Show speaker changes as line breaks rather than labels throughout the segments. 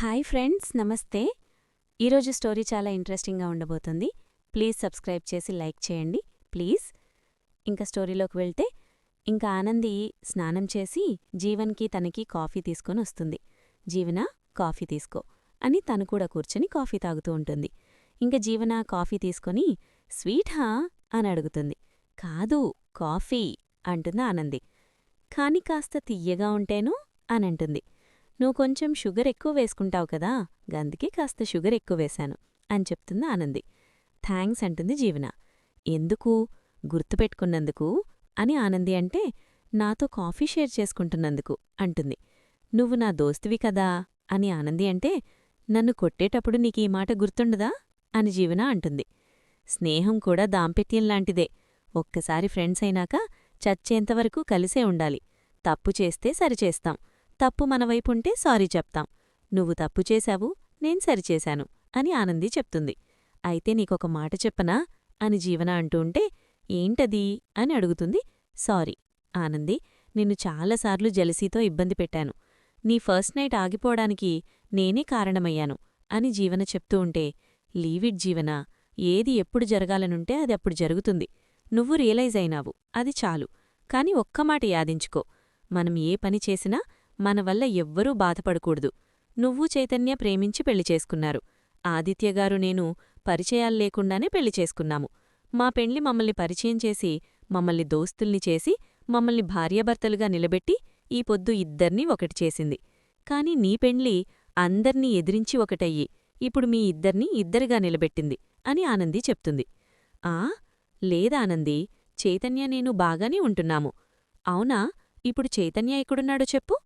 Hi friends నమస్తే. ఈరోజు story చాలా ఇంట్రెస్టింగ్గా ఉండబోతుంది. ప్లీజ్ సబ్స్క్రైబ్ చేసి లైక్ చేయండి ప్లీజ్. ఇంకా స్టోరీలోకి వెళ్తే ఇంకా ఆనంది స్నానం చేసి జీవన్కి తనకి కాఫీ తీసుకొని వస్తుంది. జీవన కాఫీ తీసుకో అని తను కూడా కూర్చొని కాఫీ తాగుతూ ఉంటుంది. ఇంకా జీవన కాఫీ తీసుకొని స్వీటా అని అడుగుతుంది. కాదు కాఫీ అంటుంది ఆనంది. కాని కాస్త తియ్యగా ఉంటేను? అనంటుంది నువ్వు కొంచెం షుగర్ ఎక్కువ వేసుకుంటావు కదా గందుకే కాస్త షుగర్ ఎక్కువ వేశాను అని చెప్తుంది ఆనంది. థ్యాంక్స్ అంటుంది జీవన. ఎందుకు? గుర్తుపెట్టుకున్నందుకు? అని ఆనంది అంటే నాతో కాఫీ షేర్ చేసుకుంటున్నందుకు అంటుంది. నువ్వు నా దోస్తువి కదా అని ఆనంది అంటే నన్ను కొట్టేటప్పుడు నీకీ మాట గుర్తుండదా? అని జీవన అంటుంది. స్నేహం కూడా దాంపెత్యంలాంటిదే ఒక్కసారి ఫ్రెండ్స్ అయినాక చచ్చేంతవరకు కలిసే ఉండాలి. తప్పు చేస్తే సరిచేస్తాం. తప్పు మనవైపుంటే సారీ చెప్తాం. నువ్వు తప్పు చేశావు నేను సరిచేశాను అని ఆనంది చెప్తుంది. అయితే నీకొక మాట చెప్పనా? అని జీవన అంటూ ఉంటే ఏంటది? అని అడుగుతుంది. సారీ. ఆనంది నిన్ను చాలాసార్లు జలసీతో ఇబ్బంది పెట్టాను. నీ ఫస్ట్ నైట్ ఆగిపోవడానికి నేనే కారణమయ్యాను అని జీవన చెప్తూ ఉంటే లీవిడ్ జీవన. ఏది ఎప్పుడు జరగాలనుంటే అది అప్పుడు జరుగుతుంది. నువ్వు రియలైజ్ అయినావు. అది చాలు. కాని ఒక్క మాట యాదించుకో. మనం ఏ పని చేసినా మన వల్ల ఎవ్వరూ బాధపడకూడదు. నువ్వు చైతన్య ప్రేమించి పెళ్ళి చేసుకున్నారు. ఆదిత్యగారు నేను పరిచయాల్లేకుండానే పెళ్ళి చేసుకున్నాము. మా పెండ్లి మమ్మల్ని పరిచయం చేసి మమ్మల్ని దోస్తుల్ని చేసి మమ్మల్ని భార్యాభర్తలుగా నిలబెట్టి ఈ పొద్దు ఇద్దర్నీ ఒకటి చేసింది. కాని నీ పెండ్లి అందర్నీ ఎదిరించి ఒకటయ్యి. ఇప్పుడు మీ ఇద్దర్నీ ఇద్దరిగా నిలబెట్టింది అని ఆనంది చెప్తుంది. ఆ? లేదానంది చైతన్య నేను బాగానే ఉంటున్నాము. అవునా? ఇప్పుడు చైతన్య ఎక్కడున్నాడో చెప్పు.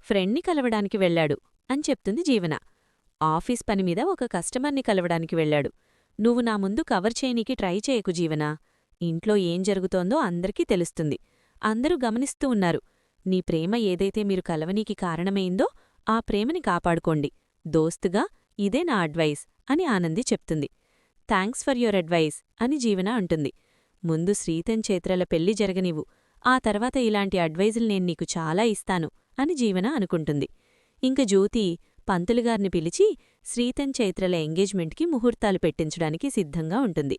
ఫ్రెండ్ని కలవడానికి వెళ్ళాడు అని చెప్తుంది జీవన. ఆఫీస్ పనిమీద ఒక కస్టమర్ని కలవడానికి వెళ్ళాడు. నువ్వు నా ముందు కవర్ చేయనీకి ట్రై చేయకు జీవనా. ఇంట్లో ఏం జరుగుతోందో అందరికీ తెలుస్తుంది. అందరూ గమనిస్తూ ఉన్నారు. నీ ప్రేమ ఏదైతే మీరు కలవనీకి కారణమైందో ఆ ప్రేమని కాపాడుకోండి. దోస్తుగా ఇదే నా అడ్వైస్ అని ఆనంది చెప్తుంది. థ్యాంక్స్ ఫర్ యువర్ అడ్వైస్ అని జీవన అంటుంది. ముందు శ్రీతన్ చేత్రల పెళ్ళి జరగనివు ఆ తర్వాత ఇలాంటి అడ్వైజులు నేను నీకు చాలా ఇస్తాను. అని జీవన అనుకుంటుంది. ఇంక జ్యోతి పంతులుగారిని పిలిచి శ్రీతన్ చైత్రల ఎంగేజ్మెంట్కి ముహూర్తాలు పెట్టించడానికి సిద్ధంగా ఉంటుంది.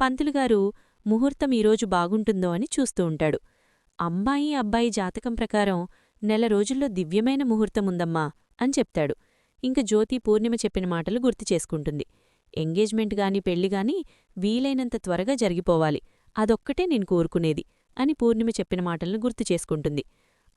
పంతులుగారు ముహూర్తం ఈరోజు బాగుంటుందో అని చూస్తూ ఉంటాడు. అమ్మాయి అబ్బాయి జాతకం ప్రకారం నెల రోజుల్లో దివ్యమైన ముహూర్తముందమ్మా అని చెప్తాడు. ఇంక జ్యోతి పూర్ణిమ చెప్పిన మాటలు గుర్తు చేసుకుంటుంది. ఎంగేజ్మెంట్ గాని పెళ్ళిగాని వీలైనంత త్వరగా జరిగిపోవాలి. అదొక్కటే నేను కోరుకునేది అని పూర్ణిమ చెప్పిన మాటలను గుర్తు చేసుకుంటుంది.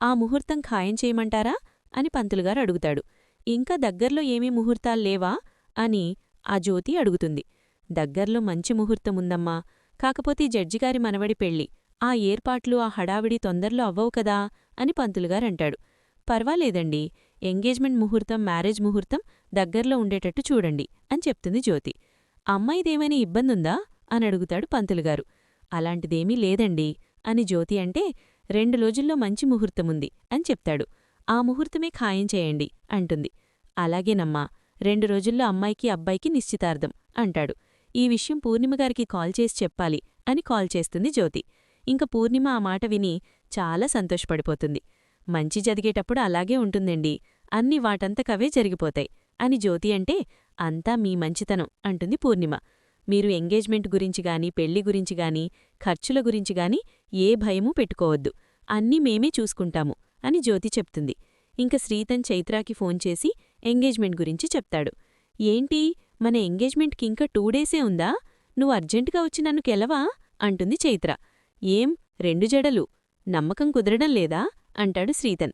ఆ ముహూర్తం ఖాయం చేయమంటారా? అని పంతులుగారు అడుగుతాడు. ఇంకా దగ్గర్లో ఏమీ ముహూర్తాల్లేవా అని ఆ జ్యోతి అడుగుతుంది. దగ్గర్లో మంచి ముహూర్తముందమ్మా కాకపోతే జడ్జిగారి మనవడి పెళ్ళి ఆ ఏర్పాట్లు ఆ హడావిడి తొందరలో అవ్వవు కదా? అని పంతులుగారంటాడు పర్వాలేదండి. ఎంగేజ్మెంట్ ముహూర్తం మ్యారేజ్ ముహూర్తం దగ్గర్లో ఉండేటట్టు చూడండి అని చెప్తుంది జ్యోతి. అమ్మాయిదేమైనా ఇబ్బందుందా? అని అడుగుతాడు పంతులుగారు. అలాంటిదేమీ లేదండి. అని జ్యోతి అంటే రెండు రోజుల్లో మంచి ముహూర్తముంది అని చెప్తాడు. ఆ ముహూర్తమే ఖాయం చేయండి అంటుంది. అలాగేనమ్మా రెండు రోజుల్లో అమ్మాయికి అబ్బాయికి నిశ్చితార్థం అంటాడు. ఈ విషయం పూర్ణిమగారికి కాల్ చేసి చెప్పాలి అని కాల్ చేస్తుంది జ్యోతి. ఇంక పూర్ణిమ ఆ మాట విని చాలా సంతోషపడిపోతుంది. మంచి జరిగేటప్పుడు అలాగే ఉంటుందండి. అన్ని వాటంతకవే జరిగిపోతాయి అని జ్యోతి అంటే అంతా మీ మంచితనం అంటుంది పూర్ణిమ. మీరు ఎంగేజ్మెంట్ గురించి గాని పెళ్ళి గురించి గాని ఖర్చుల గురించి గాని ఏ భయమూ పెట్టుకోవద్దు. అన్నీ మేమే చూసుకుంటాము అని జ్యోతి చెప్తుంది. ఇంక శ్రీతన్ చైత్రాకి ఫోన్ చేసి ఎంగేజ్మెంట్ గురించి చెప్తాడు. ఏంటి మన ఎంగేజ్మెంట్కి ఇంకా టూ డేసే ఉందా? నువ్వు అర్జెంటుగా వచ్చి నన్ను కెలవా అంటుంది చైత్ర. ఏం రెండు జడలు. నమ్మకం కుదరడం లేదా? అంటాడు శ్రీతన్.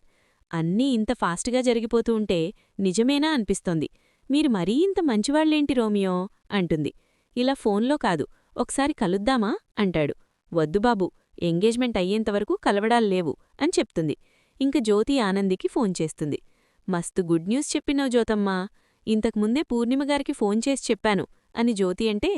అన్నీ ఇంత ఫాస్ట్గా జరిగిపోతూ ఉంటే నిజమేనా అనిపిస్తోంది. మీరు మరీ ఇంత మంచివాళ్ళేంటి రోమియో? అంటుంది. ఇలా ఫోన్లో కాదు ఒకసారి కలుద్దామా? అంటాడు. వద్దు బాబు ఎంగేజ్మెంట్ అయ్యేంతవరకు కలవడాల్లేవు అని చెప్తుంది. ఇంక జ్యోతి ఆనందికి ఫోన్ చేస్తుంది. మస్తు గుడ్ న్యూస్ చెప్పినావు జ్యోతమ్మా. ఇంతకుముందే పూర్ణిమగారికి ఫోన్ చేసి చెప్పాను అని జ్యోతి అంటే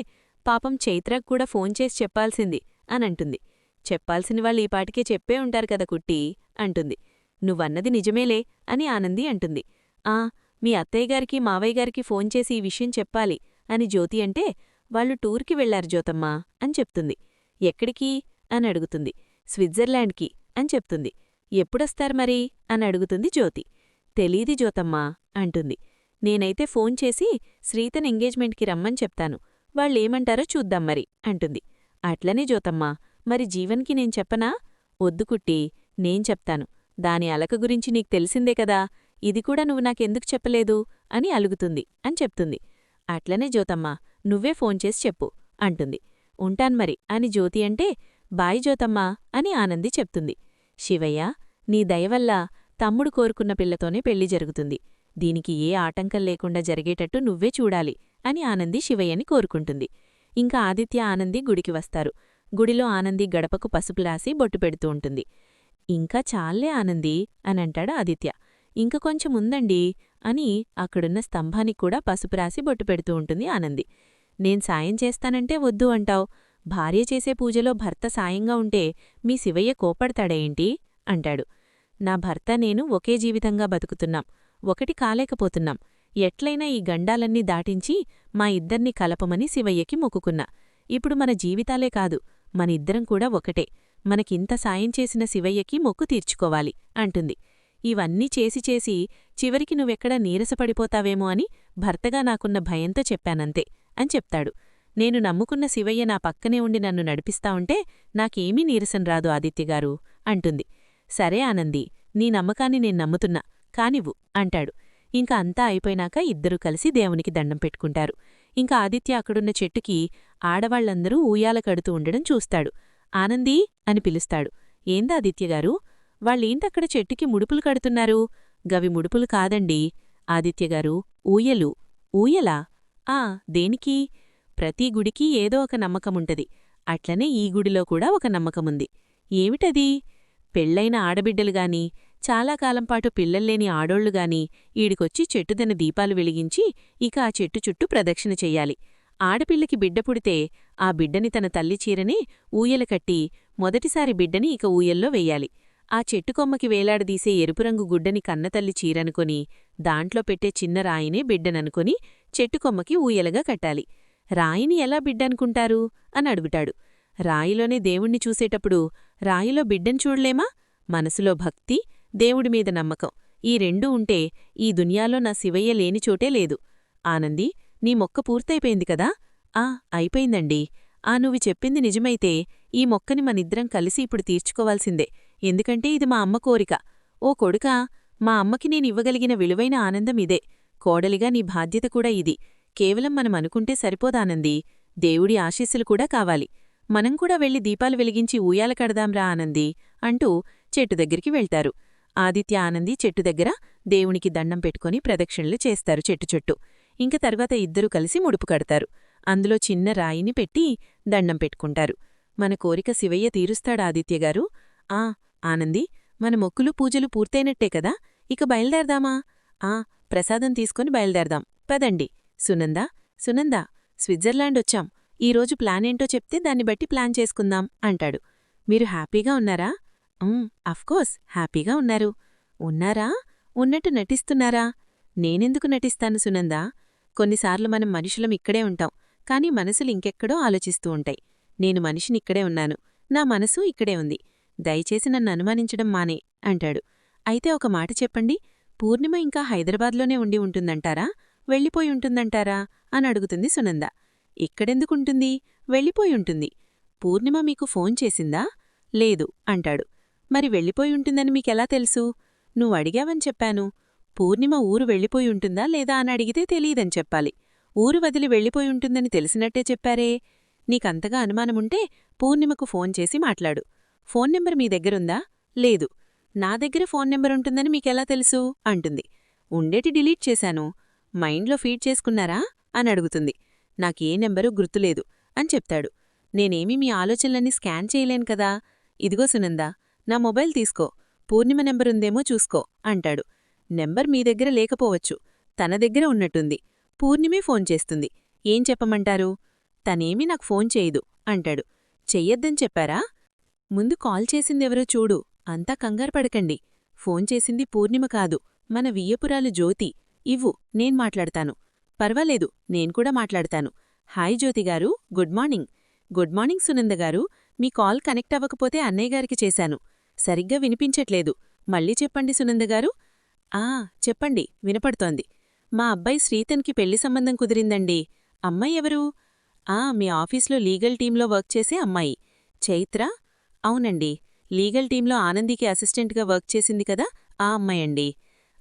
పాపం చైత్రకు కూడా ఫోన్ చేసి చెప్పాల్సింది అనంటుంది చెప్పాల్సిన వాళ్ళు ఈపాటికే చెప్పే ఉంటారు కదా కుట్టి అంటుంది. నువ్వన్నది నిజమేలే అని ఆనంది అంటుంది. ఆ మీ అత్తయ్యగారికి మావయ్యగారికి ఫోన్ చేసి ఈ విషయం చెప్పాలి అని జ్యోతి అంటే వాళ్ళు టూర్కి వెళ్ళారు జ్యోతమ్మా అని చెప్తుంది. ఎక్కడికి? అని అడుగుతుంది. స్విట్జర్లాండ్కి అని చెప్తుంది. ఎప్పుడొస్తారు మరి? అని అడుగుతుంది జ్యోతి. తెలీది జ్యోతమ్మా అంటుంది. నేనైతే ఫోన్ చేసి శ్రీతన్ ఎంగేజ్మెంట్కి రమ్మని చెప్తాను. వాళ్ళేమంటారో చూద్దాం మరి అంటుంది. అట్లనే జ్యోతమ్మా మరి జీవన్కి నేను చెప్పనా? వద్దు కుట్టి నేను చెప్తాను. దాని అలక గురించి నీకు తెలిసిందే కదా. ఇది కూడా నువ్వు నాకెందుకు చెప్పలేదు? అని అలుగుతుంది. అని చెప్తుంది. అట్లనే జ్యోతమ్మా నువ్వే ఫోన్ చేసి చెప్పు అంటుంది. ఉంటాన్మరి అని జ్యోతి అంటే బాయ్ జ్యోతమ్మా అని ఆనంది చెప్తుంది. శివయ్య నీ దయవల్ల తమ్ముడు కోరుకున్న పిల్లతోనే పెళ్ళి జరుగుతుంది. దీనికి ఏ ఆటంకం లేకుండా జరిగేటట్టు నువ్వే చూడాలి అని ఆనంది శివయ్యని కోరుకుంటుంది. ఇంకా ఆదిత్య ఆనంది గుడికి వస్తారు. గుడిలో ఆనంది గడపకు పసుపు రాసి బొట్టు పెడుతూ ఉంటుంది. ఇంకా చాలే ఆనంది అనంటాడు ఆదిత్య. ఇంక కొంచెం ఉందండి అని అక్కడున్న స్తంభానికి కూడా పసుపు రాసి బొట్టు పెడుతూ ఉంటుంది ఆనంది. నేను సాయం చేస్తానంటే వద్దు అంటావు. భార్య చేసే పూజలో భర్త సాయంగా ఉంటే మీ శివయ్య కోపడతాడేంటి అంటాడు. నా భర్త నేను ఒకే జీవితంగా బతుకుతున్నాం. ఒకటి కాలేకపోతున్నాం. ఎట్లయినా ఈ గండాలన్నీ దాటించి మా ఇద్దర్ని కలపమని శివయ్యకి మొక్కుకున్నా. ఇప్పుడు మన జీవితాలే కాదు మన ఇద్దరం కూడా ఒకటే. మనకింత సాయం చేసిన శివయ్యకి మొక్కు తీర్చుకోవాలి అంటుంది. ఇవన్నీ చేసి చేసి చివరికి నువ్వెక్కడా నీరసపడిపోతావేమో అని భర్తగా నాకున్న భయంతో చెప్పానంతే అని చెప్తాడు. నేను నమ్ముకున్న శివయ్య నా పక్కనే ఉండి నన్ను నడిపిస్తా ఉంటే నాకేమీ నీరసం రాదు ఆదిత్యగారు అంటుంది. సరే ఆనంది నీ నమ్మకాన్ని నేను నమ్ముతున్నా కానివ్వు అంటాడు. ఇంకా అంతా అయిపోయినాక ఇద్దరూ కలిసి దేవునికి దండం పెట్టుకుంటారు. ఇంకా ఆదిత్య అక్కడున్న చెట్టుకి ఆడవాళ్ళందరూ ఊయాల కడుతూ ఉండడం చూస్తాడు. ఆనందీ అని పిలుస్తాడు. ఏందా ఆదిత్యగారు వాళ్ళేంటక్కడ చెట్టుకి ముడుపులు కడుతున్నారు? గవి ముడుపులు కాదండి. ఆదిత్యగారు ఊయలు. ఊయలా? ఆ దేనికి? ప్రతి గుడికి ఏదో ఒక నమ్మకముంటది. అట్లనే ఈ గుడిలో కూడా ఒక నమ్మకముంది. ఏమిటది? పెళ్ళైన ఆడబిడ్డలుగాని చాలా కాలంపాటు పిల్లల్లేని ఆడోళ్ళుగాని ఈడికొచ్చి చెట్టుదన దీపాలు వెలిగించి ఇక ఆ చెట్టు చుట్టూ ప్రదక్షిణ చెయ్యాలి. ఆడపిల్లకి బిడ్డ పుడితే ఆ బిడ్డని తన తల్లి చీరనే ఊయల కట్టి మొదటిసారి బిడ్డని ఇక ఊయల్లో వెయ్యాలి. ఆ చెట్టుకొమ్మకి వేలాడదీసే ఎరుపురంగు గుడ్డని కన్నతల్లి చీరనుకొని దాంట్లో పెట్టే చిన్న రాయినే బిడ్డననుకొని చెట్టుకొమ్మకి ఊయలగా కట్టాలి. రాయిని ఎలా బిడ్డనుకుంటారు? అని అడుగుతాడు. రాయిలోనే దేవుణ్ణి చూసేటప్పుడు రాయిలో బిడ్డను చూడలేమా? మనసులో భక్తి దేవుడిమీద నమ్మకం. ఈ రెండూ ఉంటే ఈ దునియాలో నా శివయ్య లేని చోటే లేదు. ఆనంది నీ మొక్క పూర్తయిపోయింది కదా? ఆ అయిపోయిందండి. ఆ నువ్వు చెప్పింది నిజమైతే ఈ మొక్కని మనిద్దరం కలిసి ఇప్పుడు తీర్చుకోవాల్సిందే. ఎందుకంటే ఇది మా అమ్మ కోరిక. ఓ కొడుక మా అమ్మకి నేనివ్వగలిగిన విలువైన ఆనందం ఇదే. కోడలిగా నీ బాధ్యత కూడా ఇది. కేవలం మనం అనుకుంటే సరిపోదానంది. దేవుడి ఆశీస్సులు కూడా కావాలి. మనం కూడా వెళ్ళి దీపాలు వెలిగించి ఊయాల కడదాంరా ఆనంది అంటూ చెట్టు దగ్గరికి వెళ్తారు. ఆదిత్య ఆనంది చెట్టు దగ్గర దేవునికి దండం పెట్టుకుని ప్రదక్షిణలు చేస్తారు చెట్టు చెట్టు. ఇంక తర్వాత ఇద్దరూ కలిసి ముడుపు కడతారు. అందులో చిన్న రాయిని పెట్టి దండం పెట్టుకుంటారు. మన కోరిక శివయ్య తీరుస్తాడా ఆదిత్యగారు ఆ ఆనంది మన మొక్కులు పూజలు పూర్తయినట్టే కదా? ఇక బయల్దేరదామా? ఆ ప్రసాదం తీసుకుని బయల్దేరదాం. పదండి. సునందా సునందా స్విట్జర్లాండ్ వచ్చాం. ఈరోజు ప్లానేంటో చెప్తే దాన్ని బట్టి ప్లాన్ చేసుకుందాం అంటాడు. మీరు హ్యాపీగా ఉన్నారా? అఫ్కోర్స్ హ్యాపీగా ఉన్నారు. ఉన్నారా? ఉన్నట్టు నటిస్తున్నారా? నేనెందుకు నటిస్తాను సునందా? కొన్నిసార్లు మనం మనుషులం ఇక్కడే ఉంటాం కానీ మనసులు ఇంకెక్కడో ఆలోచిస్తూ ఉంటాయి. నేను మనిషినిక్కడే ఉన్నాను. నా మనసు ఇక్కడే ఉంది. దయచేసి నన్ను అనుమానించడం మానే అంటాడు. అయితే ఒక మాట చెప్పండి. పూర్ణిమ ఇంకా హైదరాబాద్లోనే ఉండి ఉంటుందంటారా? వెళ్ళిపోయి ఉంటుందంటారా? అని అడుగుతుంది సునంద. ఇక్కడెందుకుంటుంది? వెళ్ళిపోయి ఉంటుంది. పూర్ణిమ మీకు ఫోన్ చేసిందా? లేదు అంటాడు. మరి వెళ్ళిపోయి ఉంటుందని మీకెలా తెలుసు? నువ్వు అడిగావని చెప్పాను. పూర్ణిమ ఊరు వెళ్ళిపోయి ఉంటుందా లేదా అని అడిగితే తెలీదని చెప్పాలి. ఊరు వదిలి వెళ్ళిపోయి ఉంటుందని తెలిసినట్టే చెప్పారే. నీకంతగా అనుమానముంటే పూర్ణిమకు ఫోన్ చేసి మాట్లాడు. ఫోన్ నెంబర్ మీ దగ్గరుందా? లేదు. నా దగ్గర ఫోన్ నెంబర్ ఉంటుందని మీకెలా తెలుసు? అంటుంది. ఉండేటి డిలీట్ చేశాను. మైండ్లో ఫీడ్ చేసుకున్నారా? అని అడుగుతుంది. నాకే నెంబరు గుర్తులేదు అని చెప్తాడు. నేనేమీ మీ ఆలోచనలన్నీ స్కాన్ చేయలేను కదా. ఇదిగో సునందా నా మొబైల్ తీసుకో. పూర్ణిమ నెంబరుందేమో చూసుకో అంటాడు. నెంబర్ మీ దగ్గర లేకపోవచ్చు. తన దగ్గర ఉన్నట్టుంది. పూర్ణిమే ఫోన్ చేస్తుంది. ఏం చెప్పమంటారు? తనేమీ నాకు ఫోన్ చేయదు అంటాడు. చెయ్యొద్దని చెప్పారా? ముందు కాల్ చేసిందెవరో చూడు. అంతా కంగారుపడకండి. ఫోన్ చేసింది పూర్ణిమ కాదు. మన వియ్యపురాలు జ్యోతి. ఇవ్వు నేను మాట్లాడతాను. పర్వాలేదు నేను కూడా మాట్లాడతాను. హాయ్ జ్యోతిగారు గుడ్ మార్నింగ్. గుడ్ మార్నింగ్ సునందగారు మీ కాల్ కనెక్ట్ అవ్వకపోతే అన్నయ్యగారికి చేశాను. సరిగ్గా వినిపించట్లేదు. మళ్ళీ చెప్పండి సునందగారు ఆ చెప్పండి వినపడుతోంది. మా అబ్బాయి శ్రీతన్కి పెళ్ళి సంబంధం కుదిరిందండి. అమ్మాయి ఎవరు? ఆ మీ ఆఫీస్లో లీగల్ టీంలో వర్క్ చేసే అమ్మాయి. చైత్ర? అవునండి. లీగల్ టీంలో ఆనందికి అసిస్టెంట్గా వర్క్ చేసింది కదా ఆ అమ్మాయండి.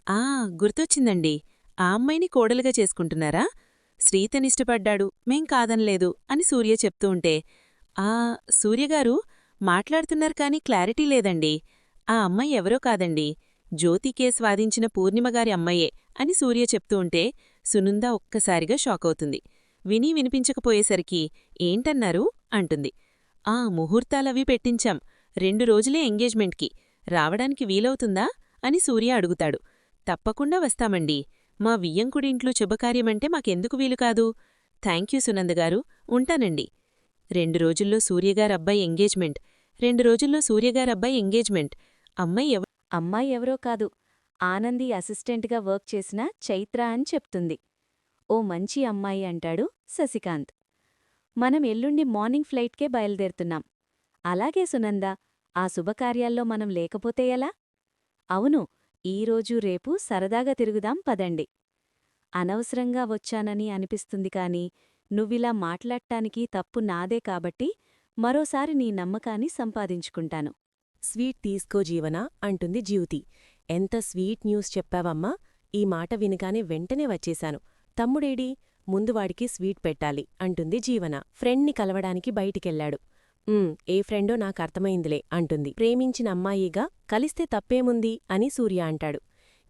ఆ గుర్తొచ్చిందండి. ఆ అమ్మాయిని కోడలుగా చేసుకుంటున్నారా? శ్రీతనిష్టపడ్డాడు మేం కాదనలేదు అని సూర్య చెప్తూ ఉంటే. ఆ సూర్యగారు మాట్లాడుతున్నారు కాని క్లారిటీ లేదండి. ఆ అమ్మాయి ఎవరో కాదండి. జ్యోతి కేస్ వాదించిన పూర్ణిమగారి అమ్మాయే అని సూర్య చెప్తూ ఉంటే సునుంద ఒక్కసారిగా షాకవుతుంది విని వినిపించకపోయేసరికి ఏంటన్నారు? అంటుంది. ఆ ముహూర్తాలవి పెట్టించాం. రెండు రోజులే ఎంగేజ్మెంట్కి. రావడానికి వీలవుతుందా? అని సూర్య అడుగుతాడు. తప్పకుండా వస్తామండి. మా వియ్యంకుడింట్లో శుభకార్యమంటే మాకెందుకు వీలు కాదు? థ్యాంక్యూ సునందగారు ఉంటానండి. రెండు రోజుల్లో సూర్యగారబ్బాయి ఎంగేజ్మెంట్. రెండు రోజుల్లో సూర్యగారబ్బాయి ఎంగేజ్మెంట్. అమ్మాయి ఎవ
అమ్మాయి ఎవరో కాదు. ఆనంది అసిస్టెంట్గా వర్క్ చేసిన చైత్ర అని చెప్తుంది. ఓ మంచి అమ్మాయి అంటాడు శశికాంత్. మనం ఎల్లుండి మార్నింగ్ ఫ్లైట్కే బయలుదేరుతున్నాం. అలాగే సునంద ఆ శుభకార్యాల్లో మనం లేకపోతే ఎలా? అవును ఈరోజు రేపు సరదాగా తిరుగుదాం పదండి. అనవసరంగా వచ్చానని అనిపిస్తుంది కాని నువ్విలా మాట్లాడటానికి తప్పు నాదే కాబట్టి మరోసారి నీ నమ్మకాన్ని సంపాదించుకుంటాను.
స్వీట్ తీసుకో జీవనా? అంటుంది జ్యూతి. ఎంత స్వీట్ న్యూస్ చెప్పావమ్మా? ఈ మాట వినగానే వెంటనే వచ్చేశాను. తమ్ముడేడి? ముందువాడికి స్వీట్ పెట్టాలి అంటుంది జీవన. ఫ్రెండ్ని కలవడానికి బయటికెళ్ళాడు. ఏ ఫ్రెండో నాకర్థమైందిలే అంటుంది. ప్రేమించిన అమ్మాయిగా కలిస్తే తప్పేముంది? అని సూర్య అంటాడు.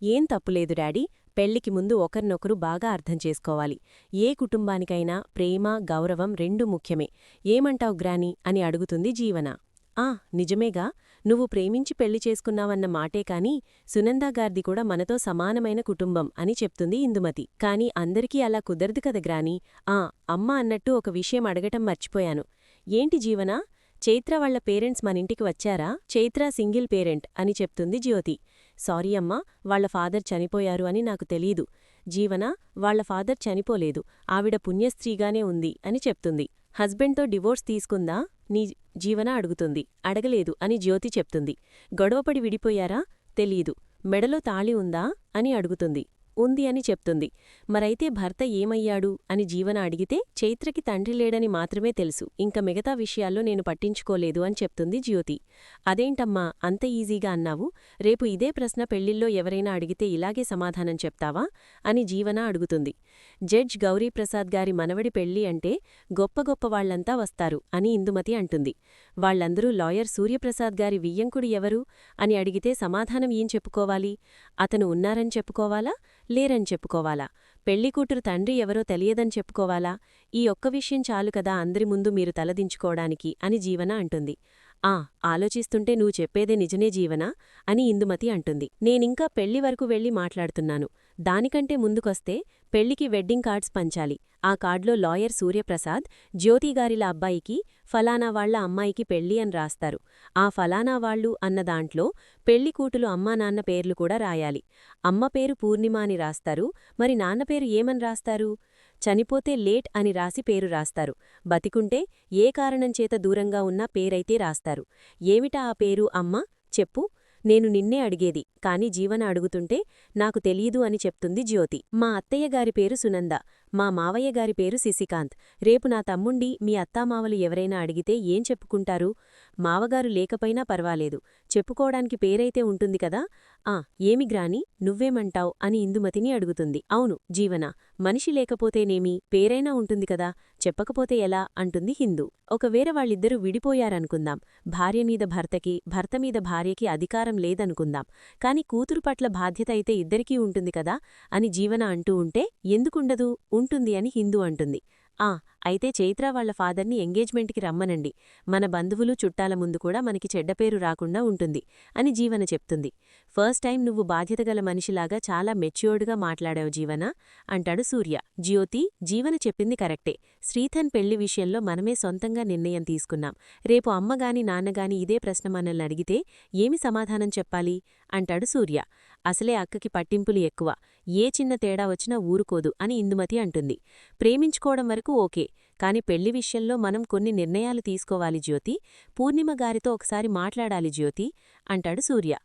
ఏం తప్పులేదు డాడీ. పెళ్ళికి ముందు ఒకరినొకరు బాగా అర్థం చేసుకోవాలి. ఏ కుటుంబానికైనా ప్రేమ గౌరవం రెండూ ముఖ్యమే. ఏమంటావు గ్రాని? అని అడుగుతుంది జీవన. ఆ నిజమేగా. నువ్వు ప్రేమించి పెళ్ళి చేసుకున్నావన్న మాటే కాని సునందాగార్ది కూడా మనతో సమానమైన కుటుంబం అని చెప్తుంది ఇందుమతి. కాని అందరికీ అలా కుదరదు కదగ్రాని ఆ అమ్మ అన్నట్టు ఒక విషయం అడగటం మర్చిపోయాను. ఏంటి జీవనా? చైత్ర వాళ్ళ పేరెంట్స్ మనింటికి వచ్చారా? చైత్ర సింగిల్ పేరెంట్ అని చెప్తుంది జ్యోతి. సారీ అమ్మా వాళ్ళ ఫాదర్ చనిపోయారు అని నాకు తెలీదు. జీవన? వాళ్ళ ఫాదర్ చనిపోలేదు. ఆవిడ పుణ్యస్త్రీగానే ఉంది అని చెప్తుంది. హస్బెండ్తో డివోర్స్ తీసుకుందా? నీ జీవన అడుగుతుంది. అడగలేదు అని జ్యోతి చెప్తుంది. గొడవపడి విడిపోయారా? తెలీదు. మెడలో తాళి ఉందా? అని అడుగుతుంది. ఉంది అని చెప్తుంది. మరైతే భర్త ఏమయ్యాడు? అని జీవన అడిగితే చైత్రకి తండ్రి లేడని మాత్రమే తెలుసు. ఇంక మిగతా విషయాల్లో నేను పట్టించుకోలేదు అని చెప్తుంది జ్యోతి. అదేంటమ్మా? అంత ఈజీగా అన్నావు. రేపు ఇదే ప్రశ్న పెళ్ళిల్లో ఎవరైనా అడిగితే ఇలాగే సమాధానం చెప్తావా? అని జీవన అడుగుతుంది. జడ్జ్ గౌరీప్రసాద్ గారి మనవడి పెళ్ళి అంటే గొప్ప గొప్ప వాళ్ళంతా వస్తారు అని ఇందుమతి అంటుంది. వాళ్ళందరూ లాయర్ సూర్యప్రసాద్ గారి వియ్యంకుడు ఎవరు? అని అడిగితే సమాధానం ఏం చెప్పుకోవాలి? అతను ఉన్నారని చెప్పుకోవాలా? లేరని చెప్పుకోవాలా? పెళ్ళికూతురు తండ్రి ఎవరో తెలియదని చెప్పుకోవాలా? ఈ ఒక్క విషయం చాలు కదా అందరి ముందు మీరు తలదించుకోవడానికి అని జీవన అంటుంది. ఆ ఆలోచిస్తుంటే నువ్వు చెప్పేదే నిజనే జీవనా అని ఇందుమతి అంటుంది. నేనింకా పెళ్ళి వరకు వెళ్ళి మాట్లాడుతున్నాను. దానికంటే ముందుకొస్తే పెళ్ళికి వెడ్డింగ్ కార్డ్స్ పంచాలి. ఆ కార్డులో లాయర్ సూర్యప్రసాద్ జ్యోతిగారిల అబ్బాయికి ఫలానా వాళ్ళ అమ్మాయికి పెళ్ళి అని రాస్తారు. ఆ ఫలానా వాళ్ళు అన్న దాంట్లో పెళ్ళికూటులు అమ్మా నాన్న పేర్లు కూడా రాయాలి. అమ్మ పేరు పూర్ణిమ అని రాస్తారు. మరి నాన్న పేరు ఏమని రాస్తారు? చనిపోతే లేట్ అని రాసి పేరు రాస్తారు. బతికుంటే ఏ కారణం చేత దూరంగా ఉన్నా పేరైతే రాస్తారు. ఏమిటా ఆ పేరు అమ్మ? చెప్పు. నేను నిన్నే అడిగేది. కాని జీవన అడుగుతుంటే నాకు తెలీదు అని చెప్తుంది జ్యోతి. మా అత్తయ్య గారి పేరు సునంద. మా మావయ్య గారి పేరు శశికాంత్. రేపు నా తమ్ముండి మీ అత్తామావలు ఎవరైనా అడిగితే ఏం చెప్పుకుంటారు? మావగారు లేకపోయినా పర్వాలేదు. చెప్పుకోవడానికి పేరైతే ఉంటుంది కదా? ఆ ఏమి గ్రాని? నువ్వేమంటావ్? అని ఇందుమతిని అడుగుతుంది. అవును జీవన. మనిషి లేకపోతేనేమి పేరైనా ఉంటుంది కదా చెప్పకపోతే ఎలా? అంటుంది హిందూ. ఒకవేళ వాళ్ళిద్దరూ విడిపోయారనుకుందాం భార్య మీద భర్తకి భర్త మీద భార్యకి అధికారం లేదనుకుందాం కాని కూతురు పట్ల బాధ్యత అయితే ఇద్దరికీ ఉంటుంది కదా అని జీవన అంటూ ఉంటే ఎందుకుండదు? ఉంటుంది అని హిందూ అంటుంది. ఆ అయితే చైత్ర వాళ్ళ ఫాదర్ని ఎంగేజ్మెంట్కి రమ్మనండి. మన బంధువులు చుట్టాల ముందు కూడా మనకి చెడ్డపేరు రాకుండా ఉంటుంది అని జీవన చెప్తుంది. ఫస్ట్ టైం నువ్వు బాధ్యతగల మనిషిలాగా చాలా మెచ్యూర్డ్గా మాట్లాడావు జీవన? అంటాడు సూర్య. జ్యోతి జీవన చెప్పింది కరెక్టే. శ్రీధన్ పెళ్ళి విషయంలో మనమే సొంతంగా నిర్ణయం తీసుకున్నాం. రేపు అమ్మగాని నాన్నగాని ఇదే ప్రశ్న మనల్ని అడిగితే ఏమి సమాధానం చెప్పాలి? అంటాడు సూర్య. అసలే అక్కకి పట్టింపులు ఎక్కువ. ఏ చిన్న తేడా వచ్చినా ఊరుకోదు అని ఇందుమతి అంటుంది. ప్రేమించుకోవడం వరకు ఓకే. కాని పెళ్ళి విషయంలో మనం కొన్ని నిర్ణయాలు తీసుకోవాలి జ్యోతి. పూర్ణిమ గారితో ఒకసారి మాట్లాడాలి జ్యోతి అంటాడు సూర్య.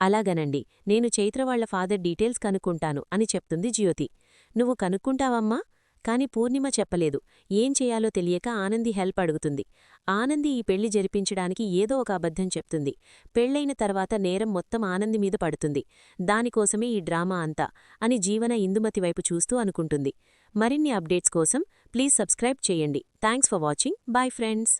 అలాగనండి. నేను చైత్రవాళ్ళ ఫాదర్ డీటెయిల్స్ కనుక్కుంటాను అని చెప్తుంది జ్యోతి. నువ్వు కనుక్కుంటావమ్మా? కాని పూర్ణిమ చెప్పలేదు. ఏం చేయాలో తెలియక ఆనంది హెల్ప్ అడుగుతుంది. ఆనంది ఈ పెళ్ళి జరిపించడానికి ఏదో ఒక అబద్ధం చెప్తుంది. పెళ్ళైన తర్వాత నేరం మొత్తం ఆనంది మీద పడుతుంది. దానికోసమే ఈ డ్రామా అంతా అని జీవన ఇందుమతి వైపు చూస్తూ అనుకుంటుంది. మరిన్ని అప్డేట్స్ కోసం ప్లీజ్ సబ్స్క్రైబ్ చేయండి. Thanks for watching. Bye friends.